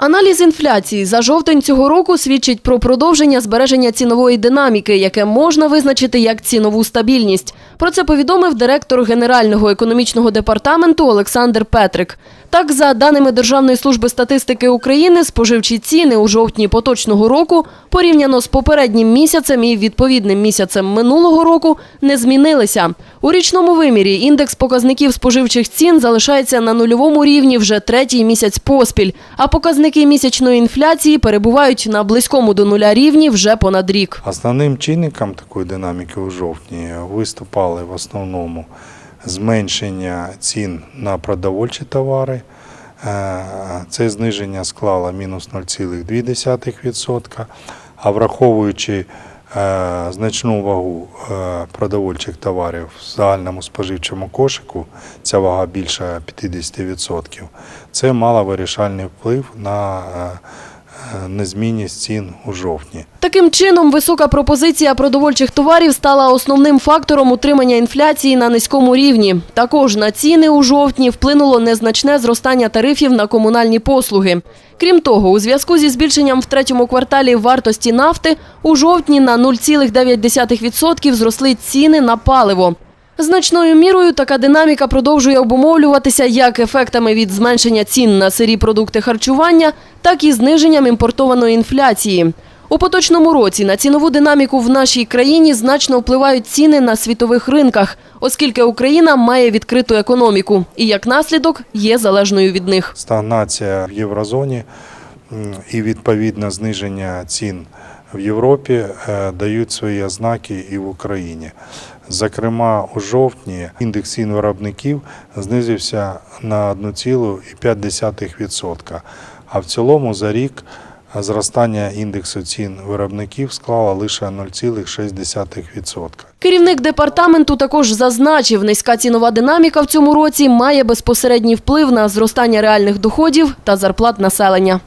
Аналіз інфляції за жовтень цього року свідчить про продовження збереження цінової динаміки, яке можна визначити як цінову стабільність. Про це повідомив директор Генерального економічного департаменту Олександр Петрик. Так, за даними Державної служби статистики України, споживчі ціни у жовтні поточного року порівняно з попереднім місяцем і відповідним місяцем минулого року не змінилися. У річному вимірі індекс показників споживчих цін залишається на нульовому рівні вже третій місяць поспіль, а показники місячної інфляції перебувають на близькому до нуля рівні вже понад рік. Основним чинником такої динаміки у жовтні виступали в основному зменшення цін на продовольчі товари. Е, Це зниження склало мінус 0,2%, а враховуючи значну вагу е, продовольчих товарів в загальному споживчому кошику, ця вага більше 50%, це мало вирішальний вплив на е, е, незмінність цін у жовтні. Таким чином, висока пропозиція продовольчих товарів стала основним фактором утримання інфляції на низькому рівні. Також на ціни у жовтні вплинуло незначне зростання тарифів на комунальні послуги. Крім того, у зв'язку зі збільшенням в третьому кварталі вартості нафти у жовтні на 0,9% зросли ціни на паливо. Значною мірою така динаміка продовжує обумовлюватися як ефектами від зменшення цін на сирі продукти харчування, так і зниженням імпортованої інфляції. У поточному році на цінову динаміку в нашій країні значно впливають ціни на світових ринках, оскільки Україна має відкриту економіку і як наслідок є залежною від них. стагнація в єврозоні і відповідне зниження цін в Європі е, дають свої ознаки і в Україні. Зокрема, у жовтні індекс цін виробників знизився на 1,5%, а в цілому за рік зростання індексу цін виробників склало лише 0,6%. Керівник департаменту також зазначив, низька цінова динаміка в цьому році має безпосередній вплив на зростання реальних доходів та зарплат населення.